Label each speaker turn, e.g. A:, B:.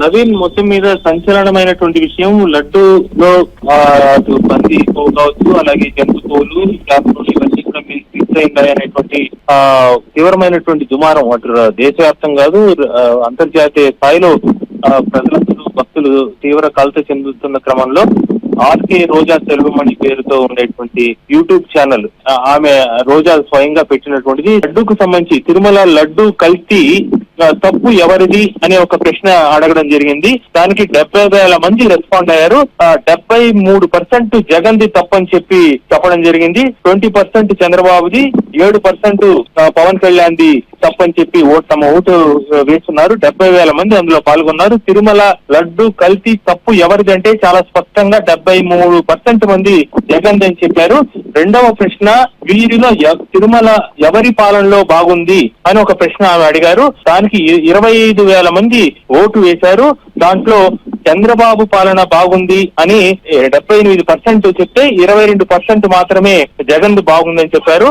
A: నవీన్ మొత్తం మీద సంచలనమైనటువంటి విషయం లడ్డూలో లో పంది కావచ్చు అలాగే జంతు కొవ్వులు ఇవన్నీ కూడా మిక్స్ అనేటువంటి తీవ్రమైనటువంటి దుమారం అటు దేశవ్యాప్తం కాదు అంతర్జాతీయ స్థాయిలో ప్రజలందరూ భక్తులు తీవ్ర కలత చెందుతున్న క్రమంలో ఆర్కే రోజా సెల్వమణి పేరుతో ఉండేటువంటి యూట్యూబ్ ఛానల్ ఆమె రోజా స్వయంగా పెట్టినటువంటిది. లడ్డూకు సంబంధించి తిరుమల లడ్డు కల్తీ తప్పు ఎవరిది అనే ఒక ప్రశ్న అడగడం జరిగింది. దానికి డెబ్బై వేల మంది రెస్పాండ్ అయ్యారు. డెబ్బై మూడు పర్సెంట్ జగన్ ది తప్పని చెప్పి చెప్పడం జరిగింది. ట్వంటీ పర్సెంట్ చంద్రబాబుది ఏడు పర్సెంట్ పవన్ కళ్యాణ్ ది తప్పని చెప్పి ఓటు తమ ఓటు వేస్తున్నారు. డెబ్బై వేల మంది అందులో పాల్గొన్నారు. తిరుమల లడ్డు కల్తీ తప్పు ఎవరిదంటే చాలా స్పష్టంగా డెబ్బై మూడు పర్సెంట్ మంది జగన్ అని చెప్పారు. రెండవ ప్రశ్న వీరిలో తిరుమల ఎవరి పాలనలో బాగుంది అని ఒక ప్రశ్న ఆమె అడిగారు. దానికి ఇరవై ఐదు వేల మంది ఓటు వేశారు. దాంట్లో చంద్రబాబు పాలన బాగుంది అని డెబ్బై ఎనిమిది పర్సెంట్ చెప్తే ఇరవై రెండు పర్సెంట్ మాత్రమే జగన్ బాగుందని చెప్పారు.